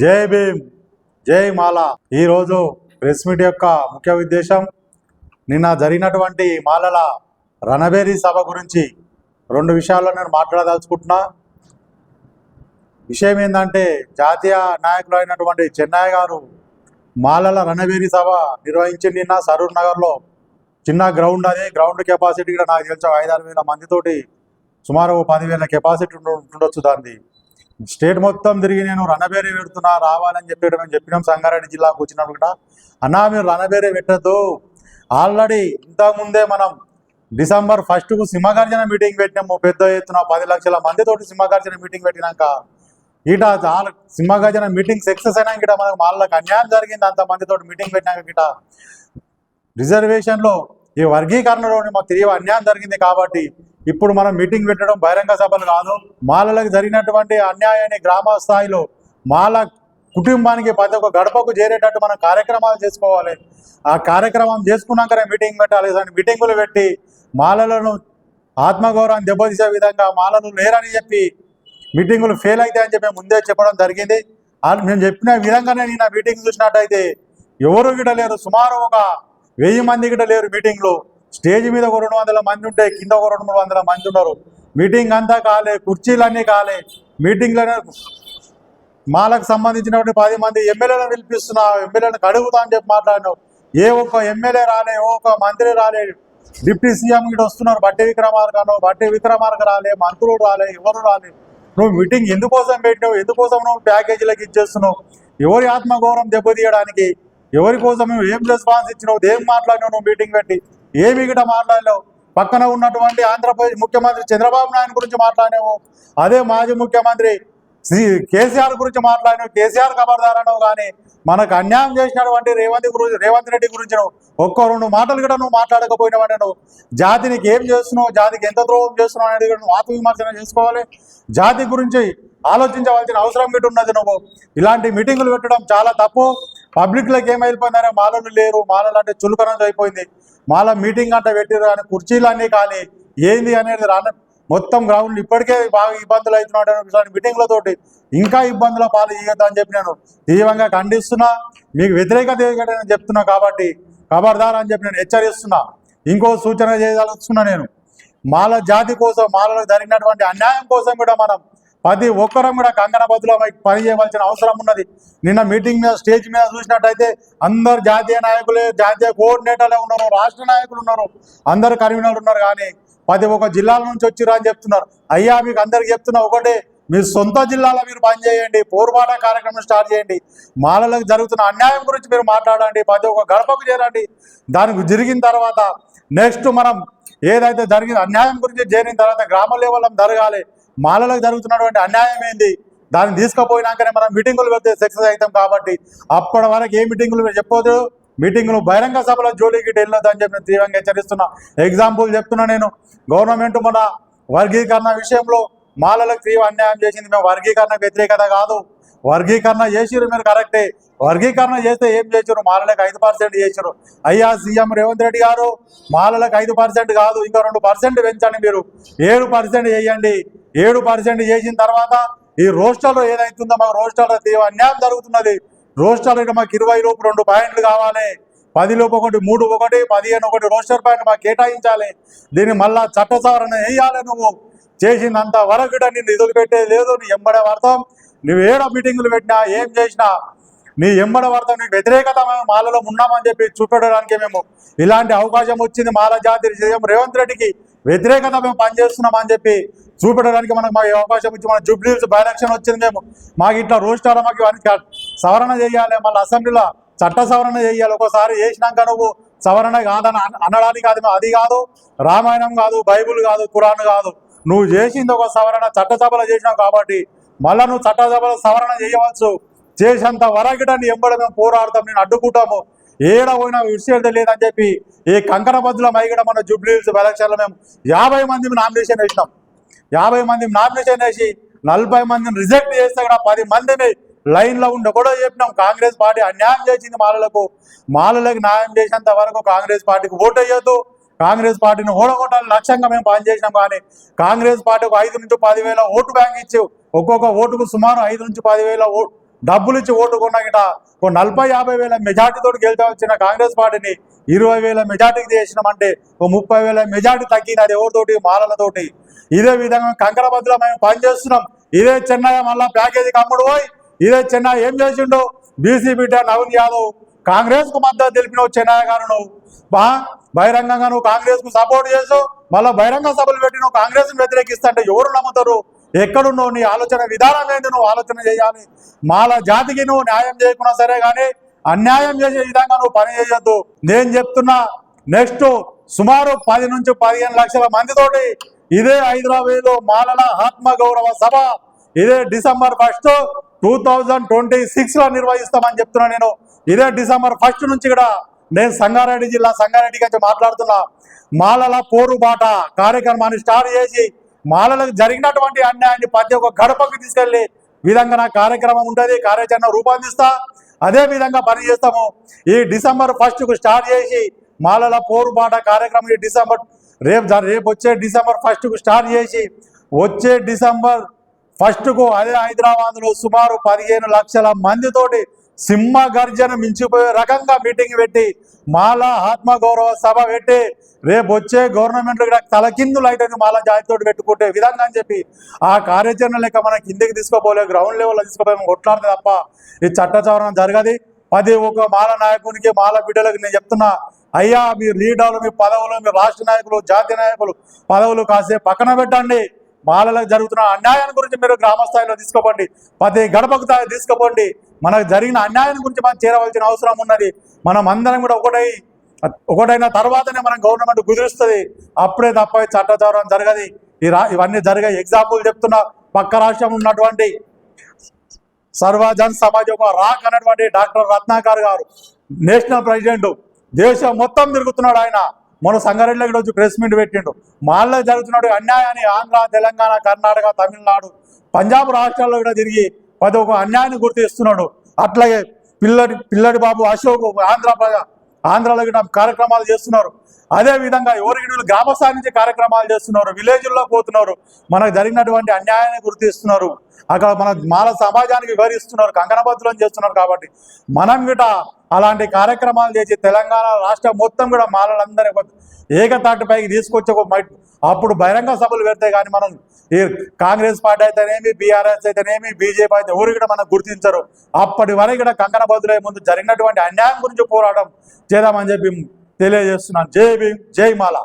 జై భీమ్ జై మాల. ఈరోజు ప్రెస్ మీట్ యొక్క ముఖ్య ఉద్దేశం నిన్న జరిగినటువంటి మాలల రణబేరీ సభ గురించి రెండు విషయాల్లో నేను మాట్లాడదలుచుకుంటున్నా. విషయం ఏంటంటే జాతీయ నాయకులు అయినటువంటి చెన్నై గారు మాలల రణబేరీ సభ నిర్వహించి నిన్న సరూర్ నగర్లో చిన్న గ్రౌండ్ అది గ్రౌండ్ కెపాసిటీ కూడా నాకు తెలిసి ఐదారు వేల మందితోటి సుమారు పదివేల కెపాసిటీ ఉండ- ఉంటుండొచ్చు దాన్ని స్టేట్ మొత్తం తిరిగి నేను రణబేరి పెడుతున్నా రావాలని చెప్పి మేము చెప్పినాం సంగారెడ్డి జిల్లాకు వచ్చినప్పుడు కూడా. అన్నా మీరు రణబేరి పెట్టద్దు. ఆల్రెడీ ఇంతకుముందే మనం డిసెంబర్ ఫస్ట్కు సింహగర్జన మీటింగ్ పెట్టినాము పెద్ద ఎత్తున పది లక్షల మందితోటి సింహగర్జన మీటింగ్ పెట్టినాక. ఇట చాలా సింహగర్జన మీటింగ్ సక్సెస్ అయినాక గిట మనకు వాళ్ళకి అన్యాయం జరిగింది అంత మందితోటి మీటింగ్ పెట్టినాక గిట రిజర్వేషన్లో ఈ వర్గీకరణలో మాకు తెలియ అన్యాయం జరిగింది కాబట్టి ఇప్పుడు మనం మీటింగ్ పెట్టడం బహిరంగ సభలు కాదు. మాలలకు జరిగినటువంటి అన్యాయాన్ని గ్రామ స్థాయిలో మాల కుటుంబానికి ప్రతి ఒక్క గడపకు చేరేటట్టు మనం కార్యక్రమాలు చేసుకోవాలి. ఆ కార్యక్రమం చేసుకున్నాకనే మీటింగ్ పెట్టాలి. ఇలాంటి మీటింగులు పెట్టి మాలలను ఆత్మగౌరవాన్ని దెబ్బతీసే విధంగా మాలలు లేరని చెప్పి మీటింగులు ఫెయిల్ అవుతాయని చెప్పి ముందే చెప్పడం జరిగింది. మేము చెప్పిన విధంగానే నేను ఆ మీటింగ్ చూసినట్టయితే ఎవరు గిట లేరు. సుమారు ఒక వెయ్యి మంది గిట లేరు మీటింగ్లో. స్టేజ్ మీద ఒక రెండు వందల మంది ఉంటే కింద ఒక రెండు మూడు వందల మంది ఉన్నారు. మీటింగ్ అంతా కాలే కుర్చీలన్నీ కాలే. మీటింగ్లోనే మాలకు సంబంధించినటువంటి పది మంది ఎమ్మెల్యేలను పిలిపిస్తున్నా ఎమ్మెల్యేలను అడుగుతా అని చెప్పి మాట్లాడినావు. ఏ ఒక్క ఎమ్మెల్యే రాలే ఏ ఒక్క మంత్రి రాలే. డిప్యూటీ సీఎం గిட்ட వస్తున్నారు బట్టి విక్రమార్కను బట్టి విక్రమార్క రాలే మంత్రులు రాలే ఎవరు రాలే. నువ్వు మీటింగ్ ఎందుకోసం పెట్టినావు ఎందుకోసం నువ్వు ప్యాకేజీలకు ఇచ్చేస్తున్నావు ఎవరి ఆత్మగౌరవం దెబ్బతీయడానికి ఎవరి కోసం నువ్వు ఏం రెస్పాన్స్ ఇచ్చినావు ఏం మాట్లాడినావు నువ్వు మీటింగ్ పెట్టి? ఏమి కూడా మాట్లాడలేవు. పక్కన ఉన్నటువంటి ఆంధ్రప్రదేశ్ ముఖ్యమంత్రి చంద్రబాబు నాయుడు గురించి మాట్లాడినావు. అదే మాజీ ముఖ్యమంత్రి శ్రీ కేసీఆర్ గురించి మాట్లాడినావు. కేసీఆర్ ఖబర్దారనవు కానీ మనకు అన్యాయం చేసినటువంటి రేవంత్ గురించి రేవంత్ రెడ్డి గురించి ఒక్కో ఒక్క రెండు మాటలు కూడా నువ్వు మాట్లాడకపోయినావంటే నువ్వు జాతినికి ఏం చేస్తున్నావు? జాతికి ఎంత ద్రోహం చేస్తున్నావు అనేది కూడా నువ్వు ఆత్మవిమర్శన చేసుకోవాలి. జాతి గురించి ఆలోచించవలసిన అవసరం గిట్ట ఉన్నది నువ్వు. ఇలాంటి మీటింగులు పెట్టడం చాలా తప్పు. పబ్లిక్లోకి ఏమైపోయిందనే మాలలు లేరు. మాలలు అంటే చులకన అయిపోయింది. మాల మీటింగ్ అంట పెట్టిరు కానీ కుర్చీలు అన్నీ కానీ ఏంది అనేది రాన. మొత్తం గ్రౌండ్ ఇప్పటికే బాగా ఇబ్బందులు అవుతున్నాడు మీటింగ్లతోటి. ఇంకా ఇబ్బందుల పాలు ఇవ్వద్దు అని చెప్పి నేను తీవ్రంగా ఖండిస్తున్నా. మీకు వ్యతిరేకత నేను చెప్తున్నా కాబట్టి ఖబర్దార్ అని చెప్పి నేను హెచ్చరిస్తున్నా. ఇంకో సూచన చేయదలుచుకున్నా నేను. మాల జాతి కోసం మాలలో జరిగినటువంటి అన్యాయం కోసం కూడా మనం ప్రతి ఒక్కరం కూడా కంగన బదులో పని చేయవలసిన అవసరం ఉన్నది. నిన్న మీటింగ్ మీద స్టేజ్ మీద చూసినట్టయితే అందరు జాతీయ నాయకులే జాతీయ కోఆర్డినేటర్లే ఉన్నారు రాష్ట్ర నాయకులు ఉన్నారు అందరు కన్వీనర్లు ఉన్నారు కానీ ప్రతి ఒక్క జిల్లాల నుంచి వచ్చిర్రు అని చెప్తున్నారు. అయ్యా మీకు అందరికి చెప్తున్నా ఒకటే మీ సొంత జిల్లాలో మీరు పనిచేయండి పోర్పాట కార్యక్రమం స్టార్ట్ చేయండి. మాలలకు జరుగుతున్న అన్యాయం గురించి మీరు మాట్లాడండి ప్రతి ఒక్క గడపకు చేరండి. దానికి జరిగిన తర్వాత నెక్స్ట్ మనం ఏదైతే జరిగింది అన్యాయం గురించి చేరిన తర్వాత గ్రామ లెవెల్లో జరగాలి. మాలలకు జరుగుతున్నటువంటి అన్యాయం ఏంది? దాన్ని తీసుకుపోయినాకనే మనం మీటింగులు పెడితే సక్సెస్ అవుతాం కాబట్టి అప్పటి వరకు ఏ మీటింగులు మీరు చెప్పొద్దు. మీటింగులు బహిరంగ సభలో జోలికి వెళ్ళొద్దని అని చెప్పి తీవ్రంగా హెచ్చరిస్తున్నా. ఎగ్జాంపుల్ చెప్తున్నా నేను. గవర్నమెంట్ మన వర్గీకరణ విషయంలో మాలలకు తీవ్ర అన్యాయం చేసింది. మేము వర్గీకరణ వ్యతిరేకత కాదు. వర్గీకరణ చేసిరు మీరు కరెక్టే. వర్గీకరణ చేస్తే ఏం చేసారు మాలలకు ఐదు పర్సెంట్ చేసారు అయ్యా సీఎం రేవంత్ రెడ్డి గారు మాలలకు ఐదు పర్సెంట్ కాదు ఇంకా రెండు పర్సెంట్ పెంచండి మీరు. ఏడు పర్సెంట్ చేయండి. ఏడు పర్సెంట్ చేసిన తర్వాత ఈ రోస్టర్లో ఏదైతుందో మాకు రోస్టర్లో తీవ్ర అన్యాయం జరుగుతున్నది. రోస్టర్ అయితే మాకు ఇరవై లోపు రెండు పాయింట్లు కావాలి. పది లోపు ఒకటి మూడు ఒకటి పదిహేను ఒకటి రోస్టర్ పాయింట్ మాకు కేటాయించాలి. దీన్ని మళ్ళా చట్ట సవరణ వేయాలి నువ్వు. చేసినంత వరకు నేను నిధులు పెట్టేది లేదు నీ ఎంబడే వాడతాం. నువ్వు ఏడో మీటింగులు పెట్టినా ఏం చేసినా నీ ఎమ్మడ వాడతాం నీకు వ్యతిరేకత మేము మాలలో ఉన్నామని చెప్పి చూపెట్టడానికి మేము ఇలాంటి అవకాశం వచ్చింది మాల జాతి సీఎం రేవంత్ రెడ్డికి. వ్యతిరేకత మేము పనిచేస్తున్నామని చెప్పి చూపెట్టడానికి మనకు మాకు అవకాశం ఇచ్చి మన జూబ్లీస్ బై ఎలక్షన్ వచ్చింది మేము. మాకు ఇట్లా రోస్టార్ మాకు ఇవన్నీ సవరణ చేయాలి మళ్ళీ అసెంబ్లీలో చట్ట సవరణ చేయాలి. ఒకసారి చేసినాక నువ్వు సవరణ కాదని అనడానికి అది అది కాదు రామాయణం కాదు బైబుల్ కాదు ఖురాన్ కాదు. నువ్వు చేసింది ఒక సవరణ చట్టసభలో చేసినావు కాబట్టి మళ్ళా నువ్వు చట్టసభలో సవరణ చేయవచ్చు చేసేంత వరకుట నీ ఎంబడ మేము పోరాడతాం నేను అడ్డుకుంటాము. ఏడ పోయినా విడిచేది లేదని చెప్పి ఈ కంకణ బద్దుల మైగడ మన జూబ్లీస్ ఎలక్షన్లో మేము యాభై మంది నామినేషన్ వేసినాం. యాభై మంది నామినేషన్ వేసి నలభై మందిని రిజెక్ట్ చేస్తే కూడా పది మందిని లైన్లో ఉండి కూడా చెప్పినాం. కాంగ్రెస్ పార్టీ అన్యాయం చేసింది మాలలకు. మాలలకు న్యాయం చేసేంత వరకు కాంగ్రెస్ పార్టీకి ఓటు వేయొద్దు. కాంగ్రెస్ పార్టీని ఓడగొట్టాలని లక్ష్యంగా మేము పనిచేసినాం కానీ కాంగ్రెస్ పార్టీకి ఐదు నుంచి పదివేల ఓటు బ్యాంక్ ఇచ్చి ఒక్కొక్క ఓటుకు సుమారు ఐదు నుంచి పదివేల ఓ డబ్బులు ఇచ్చి ఓటు కొన్న ఓ నలభై యాభై వేల మెజార్టీతో గెలిచా వచ్చిన కాంగ్రెస్ పార్టీని ఇరవై వేల మెజార్టీకి చేసినామంటే ఓ ముప్పై వేల మెజార్టీ తగ్గినది ఎవరితోటి? మాలలతోటి. ఇదే విధంగా కంకరబద్దులో మేము పనిచేస్తున్నాం ఇదే చెన్నై మళ్ళా ప్యాకేజీకి అమ్ముడు పోయి ఇదే చెన్నై ఏం చేసిండు? బీసీ బిడ్డ నవీన్ యాదవ్ కాంగ్రెస్కు మద్దతు తెలిపిన చెన్నై గారు నువ్వు బహిరంగంగా నువ్వు కాంగ్రెస్కు సపోర్ట్ చేసు మళ్ళీ బహిరంగ సభలు పెట్టి నువ్వు కాంగ్రెస్ వ్యతిరేకిస్తా అంటే ఎవరు నమ్ముతారు? ఎక్కడున్నావు? నీ ఆలోచన విధానం ఏంటి? నువ్వు ఆలోచన చేయాలి. మాల జాతికి నువ్వు న్యాయం చేయకున్నా సరే కానీ అన్యాయం చేసే విధంగా నువ్వు పని చేయొద్దు. నేను చెప్తున్నా నెక్స్ట్ సుమారు పది నుంచి పదిహేను లక్షల మందితోటి ఇదే హైదరాబాద్లో మాలల ఆత్మ గౌరవ సభ. ఇదే December first two thousand twenty సిక్స్లో నిర్వహిస్తామని చెప్తున్నా నేను. ఇదే డిసెంబర్ ఫస్ట్ నుంచి కూడా నేను సంగారెడ్డి జిల్లా సంగారెడ్డి గురించి మాట్లాడుతున్నా. మాలల పోరుబాట కార్యక్రమాన్ని స్టార్ట్ చేసి మాలలకు జరిగినటువంటి అన్యాయాన్ని ప్రతి ఒక్క గడపకు తీసుకెళ్ళి విధంగా నా కార్యక్రమం ఉంటుంది కార్యాచరణ రూపొందిస్తా. అదే విధంగా పనిచేస్తాము ఈ డిసెంబర్ ఫస్ట్కు స్టార్ట్ చేసి మాలల పోరుబాట కార్యక్రమం ఈ డిసెంబర్ రేపు రేపు వచ్చే డిసెంబర్ ఫస్ట్కు స్టార్ట్ చేసి వచ్చే డిసెంబర్ ఫస్ట్కు అదే హైదరాబాద్లో సుమారు పదిహేను లక్షల మందితోటి సింహ గర్జన మించిపోయే రకంగా మీటింగ్ పెట్టి మాల ఆత్మ గౌరవ సభ పెట్టి రేపు వచ్చే గవర్నమెంట్ కూడా తలకిందులు అయితే మాల జాతితోటి పెట్టుకుంటే విధంగా అని చెప్పి ఆ కార్యాచరణ లెక్క మన కిందికి తీసుకోపోలే గ్రౌండ్ లెవెల్లో తీసుకోపోయాము కొట్లాడితే తప్ప ఈ చట్ట జరగదు. జరగది పది ఒక మాల నాయకునికి మాల బిడ్డలకు నేను చెప్తున్నా అయ్యా మీ లీడర్లు మీ పదవులు మీ రాష్ట్ర నాయకులు జాతీయ నాయకులు పదవులు కాసేపు పక్కన పెట్టండి. మాలలకు జరుగుతున్న అన్యాయాన్ని గురించి మీరు గ్రామ స్థాయిలో తీసుకోపోండి ప్రతి గడపకు తీసుకోపోండి. మనకు జరిగిన అన్యాయం గురించి మనం చేరవలసిన అవసరం ఉన్నది. మనం అందరం కూడా ఒకటై ఒకటైన తర్వాతనే మనం గవర్నమెంట్ కుదురుస్తుంది. అప్పుడే తప్ప ఈ చట్టచౌరం జరగది. ఇవన్నీ జరిగే ఎగ్జాంపుల్ చెప్తున్నా. పక్క రాష్ట్రం ఉన్నటువంటి సర్వజన్ సమాజ్ ఒక రాక్ అనేటువంటి డాక్టర్ రత్నాకర్ గారు నేషనల్ ప్రెసిడెంట్. దేశం మొత్తం తిరుగుతున్నాడు ఆయన. మన సంగారెడ్డిలో కూడా వచ్చి ప్రెస్ మీట్ పెట్టిండు. మాల్లో జరుగుతున్నాడు అన్యాయాన్ని ఆంధ్ర తెలంగాణ కర్ణాటక తమిళనాడు పంజాబ్ రాష్ట్రాల్లో కూడా తిరిగి అది ఒక అన్యాయాన్ని గుర్తిస్తున్నాడు అట్లాగే పిల్లడి పిల్లడి బాబు అశోక్ ఆంధ్ర ఆంధ్రలో ఆంధ్రాలో కార్యక్రమాలు చేస్తున్నారు. అదే విధంగా ఎవరికి గ్రామ స్థాయి నుంచి కార్యక్రమాలు చేస్తున్నారు విలేజ్ల్లో పోతున్నారు మనకు జరిగినటువంటి అన్యాయాన్ని గుర్తిస్తున్నారు అక్కడ మన మాల సమాజానికి వివరిస్తున్నారు కంకణబద్దులను చేస్తున్నారు కాబట్టి మనం గిట అలాంటి కార్యక్రమాలు చేసి తెలంగాణ రాష్ట్రం మొత్తం కూడా మాలలందరి ఏకతాటిపైకి తీసుకొచ్చి తీసుకొచ్చే అప్పుడు బహిరంగ సభలు పెడతాయి కానీ మనం ఈ కాంగ్రెస్ పార్టీ అయితేనేమి బీఆర్ఎస్ అయితేనేమి బీజేపీ అయితే ఎవరు కూడా మనం గుర్తించరు. అప్పటి వరకు కూడా కంకణ బదులే ముందు జరిగినటువంటి అన్యాయం గురించి పోరాటం చేద్దామని చెప్పి తెలియజేస్తున్నాను. జై భీమ్ జై మాల.